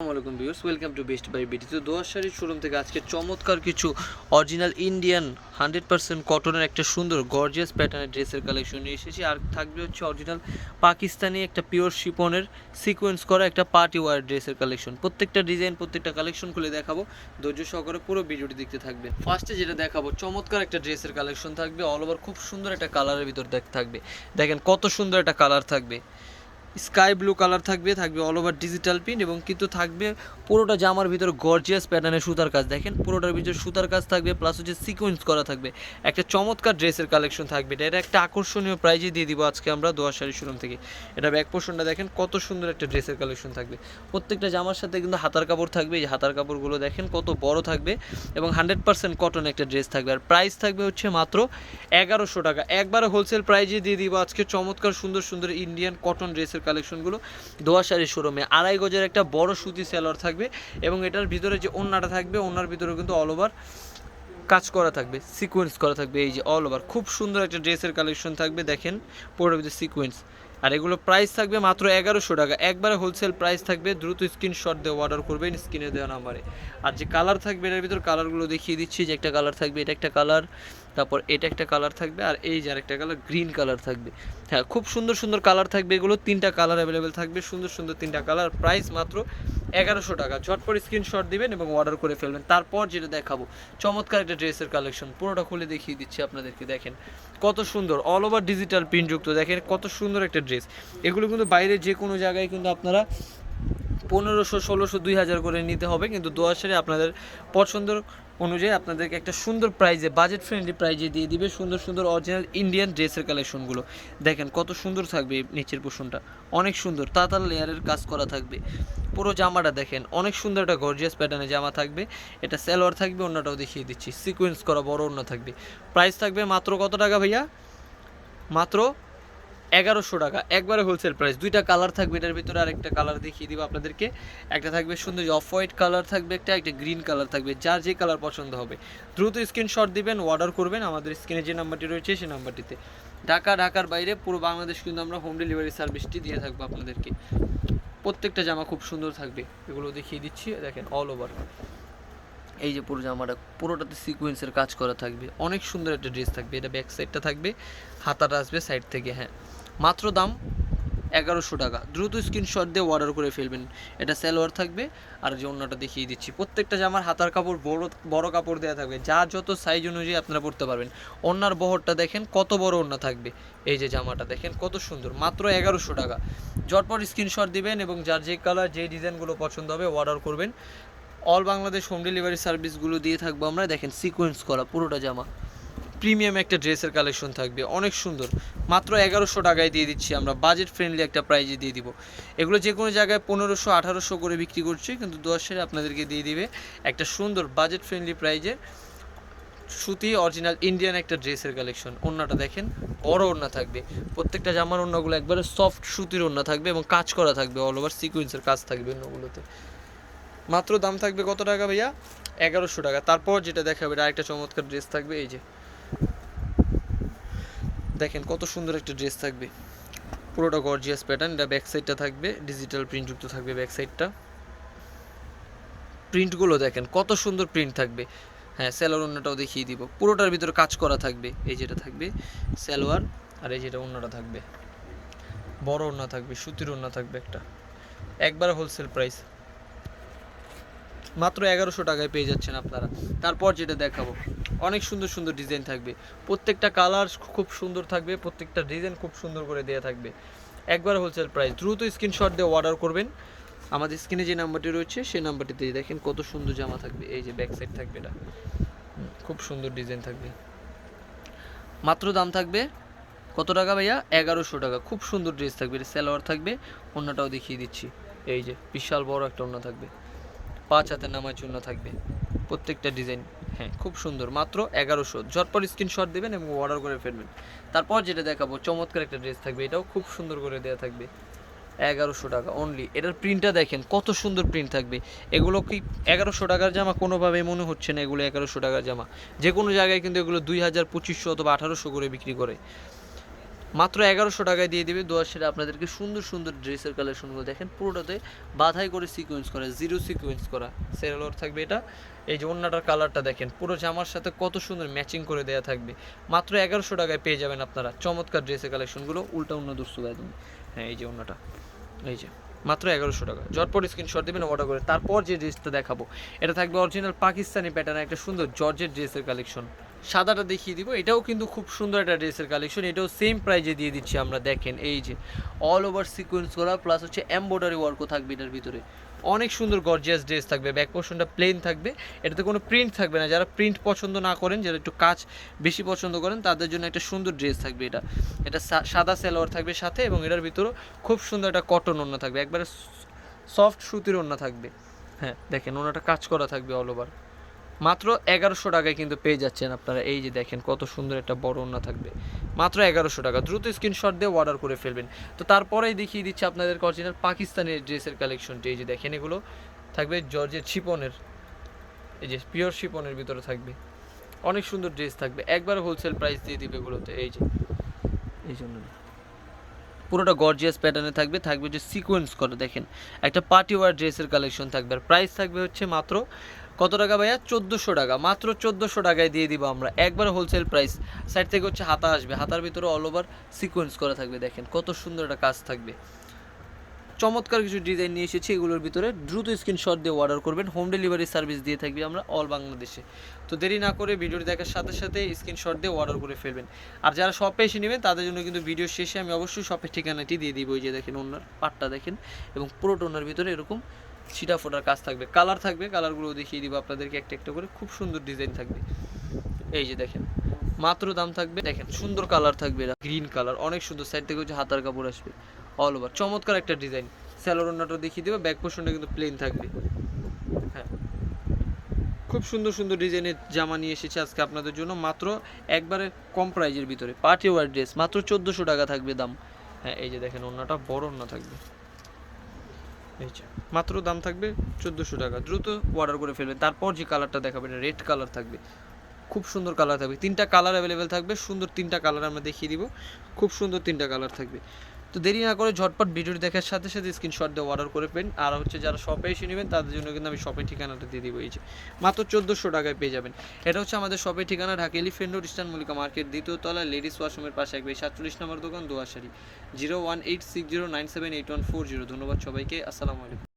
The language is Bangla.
আসসালামাইকুম viewers, welcome to best by BT. তো দোয়ার শাড়ির শোরুম থেকে আজকে চমৎকার কিছু অরিজিনাল ইন্ডিয়ান হান্ড্রেড পার্সেন্ট কটনের একটা সুন্দর গর্জিয়াস প্যাটার্নের ড্রেসের কালেকশন নিয়ে এসেছি। আর থাকবে হচ্ছে অরিজিনাল পাকিস্তানি একটা পিওর শিপনের সিকোয়েন্স করা একটা পার্টি ওয়ার ড্রেসের কালেকশন প্রত্যেকটা ডিজাইন প্রত্যেকটা কালেকশন খুলে দেখাবো। ধৈর্য সহকারে পুরো ভিডিওটি দেখতে থাকবেন। ফার্স্টে যেটা দেখাবো, চমৎকার একটা ড্রেসের কালেকশন থাকবে। অল ওভার খুব সুন্দর একটা কালারের ভিতর দেখ থাকবে। দেখেন কত সুন্দর একটা কালার থাকবে। স্কাই ব্লু কালার থাকবে থাকবে অল ওভার ডিজিটাল প্রিন্ট এবং কিন্তু থাকবে পুরোটা জামার ভিতরে গর্জিয়াস প্যাটার্নের সুতার কাজ। দেখেন পুরোটার ভিতরে সুতার কাজ থাকবে প্লাস হচ্ছে সিকোয়েন্স করা থাকবে। একটা চমৎকার ড্রেসের কালেকশন থাকবে। এটা এটা একটা আকর্ষণীয় প্রাইজে দিয়ে দিব আজকে আমরা দোয়া শাড়ি শোরুম থেকে। এটা ব্যাক পোর্শনটা দেখেন কত সুন্দর একটা ড্রেসের কালেকশন থাকবে। প্রত্যেকটা জামার সাথে কিন্তু হাতার কাপড় থাকবে। এই হাতার কাপড়গুলো দেখেন কত বড় থাকবে এবং হান্ড্রেড পার্সেন্ট কটন একটা ড্রেস থাকবে। আর প্রাইস থাকবে হচ্ছে মাত্র এগারোশো টাকা। একবারে হোলসেল প্রাইজে দিয়ে দিব আজকে চমৎকার সুন্দর সুন্দর ইন্ডিয়ান কটন ড্রেসের কালেকশনগুলো দোয়া শাড়ির শোরুমে আড়াই গজের একটা বড় সুতি সেলর থাকবে এবং এটার ভিতরে যে ওন্নাটা থাকবে ওনার ভিতরে কিন্তু অল ওভার কাজ করা থাকবে সিকোয়েন্স করা থাকবে, এই যে অল ওভার খুব সুন্দর একটা ড্রেসের কালেকশন থাকবে, দেখেন পুরোটার ভিতরে সিকোয়েন্স আর এগুলো প্রাইস থাকবে মাত্র এগারোশো টাকা। একবারে হোলসেল প্রাইস থাকবে, দ্রুত স্ক্রিনশট দিয়ে অর্ডার করবেন স্ক্রিনে দেওয়া নাম্বারে আর যে কালার থাকবে, এটার ভিতর কালারগুলো দেখিয়ে দিচ্ছি, যে একটা কালার থাকবে, এটা একটা কালার তারপর এটা একটা কালার থাকবে আর এই যে আরেকটা কালার গ্রিন কালার থাকবে। হ্যাঁ খুব সুন্দর সুন্দর কালার থাকবে এগুলো, তিনটা কালার অ্যাভেলেবেল থাকবে, সুন্দর সুন্দর তিনটা কালার প্রাইস মাত্র এগারোশো টাকা। ঝটপট স্ক্রিনশট দিবেন এবং অর্ডার করে ফেলবেন। তারপর যেটা দেখাবো, চমৎকার একটা ড্রেসের কালেকশন পুরোটা খুলে দেখিয়ে দিচ্ছি আপনাদেরকে, দেখেন। কত সুন্দর অল ওভার ডিজিটাল প্রিন্টযুক্ত দেখেন কত সুন্দর একটা ড্রেস এগুলো কিন্তু বাইরে যে কোনো জায়গায় কিন্তু আপনারা পনেরোশো, ষোলোশো, দুই হাজার করে নিতে হবে, কিন্তু দোয়ার সারে আপনাদের পছন্দ অনুযায়ী আপনাদেরকে একটা সুন্দর প্রাইজে বাজেট ফ্রেন্ডলি প্রাইজে দিয়ে দিবে, সুন্দর সুন্দর অরিজিনাল ইন্ডিয়ান ড্রেসের কালেকশনগুলো দেখেন কত সুন্দর থাকবে নিচের পোষণটা অনেক সুন্দর, তাতাল লেয়ারের কাজ করা থাকবে। পুরো জামাটা দেখেন, অনেক সুন্দর একটা গর্জিয়াস প্যাটার্নে জামা থাকবে। এটা সালোয়ার থাকবে, অন্যটাও দেখিয়ে দিচ্ছি। সিকোয়েন্স করা বড় অন্য থাকবে। প্রাইস থাকবে মাত্র কত টাকা ভাইয়া? মাত্র এগারোশো টাকা। একবারে হোলসেল প্রাইস দুইটা কালার থাকবে, এটার ভিতরে আরেকটা কালার দেখিয়ে দিব আপনাদেরকে। একটা থাকবে সুন্দর অফ হোয়াইট কালার থাকবে, একটা একটা গ্রিন কালার থাকবে, যার যে কালার পছন্দ হবে। দ্রুত স্ক্রিনশট দিবেন অর্ডার করবেন, আমাদের স্ক্রিনে যে নাম্বারটি রয়েছে, সেই নাম্বারটিতে ঢাকা, ঢাকার বাইরে, পুরো বাংলাদেশ কিন্তু আমরা হোম ডেলিভারি সার্ভিসটি দিয়ে থাকব আপনাদেরকে। প্রত্যেকটা জামা খুব সুন্দর থাকবে। এগুলো দেখিয়ে দিচ্ছি, দেখেন অল ওভার এই যে পুরো জামাটা, পুরোটাতে সিকোয়েন্সের কাজ করা থাকবে। অনেক সুন্দর একটা ড্রেস থাকবে। এটা ব্যাক সাইডটা থাকবে, হাতাটা আসবে সাইড থেকে হ্যাঁ। মাত্র দাম এগারোশো টাকা। দ্রুত স্ক্রিনশট দিয়ে অর্ডার করে ফেলবেন। এটা সালোয়ার থাকবে। আর যে অন্যটা দেখিয়ে দিচ্ছি, প্রত্যেকটা জামার হাতার কাপড়, বড় বড় কাপড় দেওয়া থাকবে, যা যত সাইজ অনুযায়ী আপনারা পড়তে পারবেন। অন্যার বহরটা দেখেন, কত বড় ওন্না থাকবে। এই যে জামাটা দেখেন, কত সুন্দর। মাত্র এগারোশো টাকা। ঝটপট স্ক্রিনশট দিবেন এবং যার যে কালার যে ডিজাইনগুলো পছন্দ হবে অর্ডার করবেন। অল বাংলাদেশ হোম ডেলিভারি সার্ভিসগুলো দিয়ে থাকব আমরা। দেখেন সিকোয়েন্স করা পুরোটা জামা। প্রিমিয়াম একটা ড্রেসের কালেকশন থাকবে, অনেক সুন্দর। মাত্র এগারোশো টাকায় দিয়ে দিচ্ছি আমরা বাজেট ফ্রেন্ডলি একটা প্রাইজে দিয়ে দিব। এগুলো যে কোনো জায়গায় পনেরোশো, আঠারোশো করে বিক্রি করছে, কিন্তু দশের আপনাদেরকে দিয়ে দিবে একটা সুন্দর বাজেট ফ্রেন্ডলি প্রাইজে সুতি অরিজিনাল ইন্ডিয়ান একটা ড্রেসের কালেকশন ওড়নাটা দেখেন, বড় ওড়না থাকবে। প্রত্যেকটা জামার ওড়নাগুলো একবারে সফট সুতির ওড়না থাকবে এবং কাজ করা থাকবে অল ওভার সিকুয়েন্সের কাজ থাকবে ওড়নাগুলোতে। মাত্র দাম থাকবে কত টাকা ভাইয়া? এগারোশো টাকা। তারপর যেটা দেখাবে, আরেকটা চমৎকার ড্রেস থাকবে, এই যে। দেখেন কত সুন্দর একটা ড্রেস থাকবে। পুরোটা গর্জিয়াস প্যাটার্ন এটা ব্যাক সাইডটা থাকবে ডিজিটাল প্রিন্টযুক্ত থাকবে ব্যাক সাইডটা প্রিন্টগুলো দেখেন, কত সুন্দর প্রিন্ট থাকবে। হ্যাঁ স্যালোয়ার অন্যটাও দেখিয়ে দিব। পুরোটার ভিতরে কাজ করা থাকবে, এই যেটা থাকবে স্যালোয়ার আর এই যেটা অন্যটা থাকবে। বড় ওড়না থাকবে, সুতির ওড়না থাকবে একটা। একবার হোলসেল প্রাইস মাত্র এগারোশো টাকায় পেয়ে যাচ্ছেন আপনারা। তারপর যেটা দেখাবো, অনেক সুন্দর সুন্দর ডিজাইন থাকবে। প্রত্যেকটা কালার খুব সুন্দর থাকবে, প্রত্যেকটা ডিজাইন খুব সুন্দর করে দেওয়া থাকবে। একবার হোলসেল প্রাইস দ্রুত স্ক্রিনশট দিয়ে অর্ডার করবেন। আমাদের স্ক্রিনে যে নাম্বারটি রয়েছে, সেই নাম্বারটিতে দেখেন কত সুন্দর জামা থাকবে। এই যে ব্যাক সাইড থাকবে এটা। খুব সুন্দর ডিজাইন থাকবে। মাত্র দাম থাকবে কত টাকা ভাইয়া? এগারোশো টাকা। খুব সুন্দর ড্রেস থাকবে, এটা সালোয়ার থাকবে। অন্যটাও দেখিয়ে দিচ্ছি। এই যে, বিশাল বড় একটা অন্য থাকবে। পাঁচ হাতে নামার জন্য থাকবে। প্রত্যেকটা ডিজাইন হ্যাঁ। খুব সুন্দর। মাত্র এগারোশো। ঝটপট স্ক্রিনশট দেবেন এবং অর্ডার করে ফেলবেন। তারপর যেটা দেখাবো চমৎকার একটা ড্রেস থাকবে। এটাও খুব সুন্দর করে দেওয়া থাকবে। এগারোশো টাকা অনলি এটার প্রিন্টটা দেখেন কত সুন্দর প্রিন্ট থাকবে। এগুলো কি এগারোশো টাকার জামা? কোনোভাবেই মনে হচ্ছে না এগুলো এগারোশো টাকার জামা। যে কোনো জায়গায় কিন্তু এগুলো দুই হাজার পঁচিশশো অথবা আঠারোশো করে বিক্রি করে। মাত্র এগারোশো টাকায় দিয়ে দেবে। দোয়ার সেটা আপনাদেরকে সুন্দর সুন্দর ড্রেসের কালেকশনগুলো দেখেন। পুরোটাতে বাধাই করে সিকোয়েন্স করা জিরো সিকোয়েন্স করা। সেরালোর থাকবে এটা। এই যে অন্যটার কালারটা দেখেন, পুরো জামার সাথে কত সুন্দর ম্যাচিং করে দেওয়া থাকবে। মাত্র এগারোশো টাকায় পেয়ে যাবেন আপনারা চমৎকার ড্রেসের কালেকশনগুলো। উল্টা অন্য দুস্তু একদম হ্যাঁ এই যে অন্যটা এই যে, মাত্র এগারোশো টাকা। জটপট স্ক্রিনশট দেবেন অর্ডার করে। তারপর যে ড্রেসটা দেখাবো, এটা থাকবে অরিজিনাল পাকিস্তানি প্যাটার্নের একটা সুন্দর জর্জের ড্রেসের কালেকশন। সাদাটা দেখিয়ে দিব। এটাও কিন্তু খুব সুন্দর একটা ড্রেসের কালেকশন এটাও সেম প্রাইজে দিয়ে দিচ্ছি আমরা, দেখেন, এই যে অল ওভার সিকোয়েন্স করা প্লাস হচ্ছে এমব্রয়ডারি ওয়ার্কও থাকবে এটার ভিতরে। অনেক সুন্দর গর্জিয়াস ড্রেস থাকবে ব্যাক পোর্শনটা প্লেন থাকবে। এটাতে কোনো প্রিন্ট থাকবে না। যারা প্রিন্ট পছন্দ না করেন, যারা একটু কাজ বেশি পছন্দ করেন, তাদের জন্য একটা সুন্দর ড্রেস থাকবে এটা। এটা সাদা সালোয়ার থাকবে সাথে এবং এটার ভিতরেও খুব সুন্দর একটা কটন ওড়না থাকবে। একবারে সফট সুতির ওড়না থাকবে। হ্যাঁ দেখেন ওনাটা কাজ করা থাকবে অল ওভার মাত্র এগারোশো টাকায় কিন্তু পেয়ে যাচ্ছেন আপনারা। এই যে দেখেন কত সুন্দর একটা বড় ওড়না থাকবে। মাত্র এগারোশো টাকা। দ্রুত স্ক্রিনশট দিয়ে অর্ডার করে ফেলবেন। তো তারপরেই দেখিয়ে দিচ্ছে আপনাদের অরিজিনাল পাকিস্তানের ড্রেসের কালেকশনটি এই যে দেখেন এগুলো থাকবে জর্জের শিপনের। এই যে পিওর শিপনের ভিতরে থাকবে। অনেক সুন্দর ড্রেস থাকবে। একবার হোলসেল প্রাইস দিয়ে দিবে এগুলোতে। এই যে, এই জন্য পুরোটা গর্জিয়াস প্যাটার্নে থাকবে। থাকবে যে সিকোয়েন্স করে। দেখেন, একটা পার্টি ওয়ার ড্রেসের কালেকশন থাকবে। আর প্রাইস থাকবে হচ্ছে মাত্র কত টাকা ভাইয়া? চোদ্দোশো টাকা। মাত্র চোদ্দোশো টাকায় দিয়ে দিব আমরা। একবার হোলসেল প্রাইস সাইড থেকে হচ্ছে হাতা আসবে। হাতার ভিতরে অল ওভার সিকোয়েন্স করা থাকবে, দেখেন। কত সুন্দর একটা কাজ থাকবে। চমৎকার কিছু ডিজাইন নিয়ে এসেছি এগুলোর ভিতরে। দ্রুত স্ক্রিনশট দিয়ে অর্ডার করবেন। হোম ডেলিভারি সার্ভিস দিয়ে থাকবে আমরা অল বাংলাদেশে তো দেরি না করে ভিডিওটি দেখার সাথে সাথে স্ক্রিনশট দিয়ে অর্ডার করে ফেলবেন। আর যারা শপে এসে নেবেন, তাদের জন্য কিন্তু ভিডিও শেষে আমি অবশ্যই শপের ঠিকানাটি দিয়ে দিব। ওই যে দেখেন ওনার পাটটা দেখেন। এবং পুরো টোনার ভিতরে এরকম ছিটা ফোটার কাজ থাকবে। কালার থাকবে কালারগুলো দেখিয়ে দিব আপনাদেরকে একটা একটা করে। খুব সুন্দর ডিজাইন থাকবে। এই যে দেখেন, মাত্র দাম থাকবে। দেখেন, সুন্দর কালার থাকবে গ্রিন কালার অনেক সুন্দর। সাইড থেকে হচ্ছে হাতার কাপড় আসবে। অল ওভার চমৎকার একটা ডিজাইন স্যালোরনাটা দেখিয়ে দেবে ব্যাক পোর্শনটা কিন্তু প্লেন থাকবে। হ্যাঁ। খুব সুন্দর সুন্দর ডিজাইনের জামা নিয়ে এসেছে আজকে আপনাদের জন্য। মাত্র একবারে কম প্রাইজের ভিতরে। পার্টি ওয়ার ড্রেস মাত্র চোদ্দোশো টাকা থাকবে দাম। হ্যাঁ এই যে দেখেন অন্যটা বড় অন্য থাকবে। মাত্র দাম থাকবে চোদ্দোশো টাকা। দ্রুত অর্ডার করে ফেলবেন তারপর যে কালারটা দেখাবেন রেড কালার থাকবে। খুব সুন্দর কালার থাকবে। তিনটা কালার অ্যাভেলেবেল থাকবে। সুন্দর তিনটা কালার আমরা দেখিয়ে দিব। খুব সুন্দর তিনটা কালার থাকবে। তো দেরি না করে ঝটপট ভিডিওটি দেখার সাথে সাথে স্ক্রিনশট দিয়ে অর্ডার করে পেন আর হচ্ছে যারা শপে এসে নেবেন, তাদের জন্য কিন্তু আমি শপের ঠিকানাটা দিয়ে দিব। এই যে, মাত্র চোদ্দোশো টাকায় পেয়ে যাবেন। এটা হচ্ছে আমাদের শপের ঠিকানা, Dhaka elephant road, eastern Mallika market, দ্বিতীয় তলা, লেডিস ওয়াশরুমের পাশে একবে সাতচল্লিশ নম্বর দোকান দোয়াশারি zero one eight six zero nine seven eight one four zero ধন্যবাদ সবাইকে, আসসালামু আলাইকুম।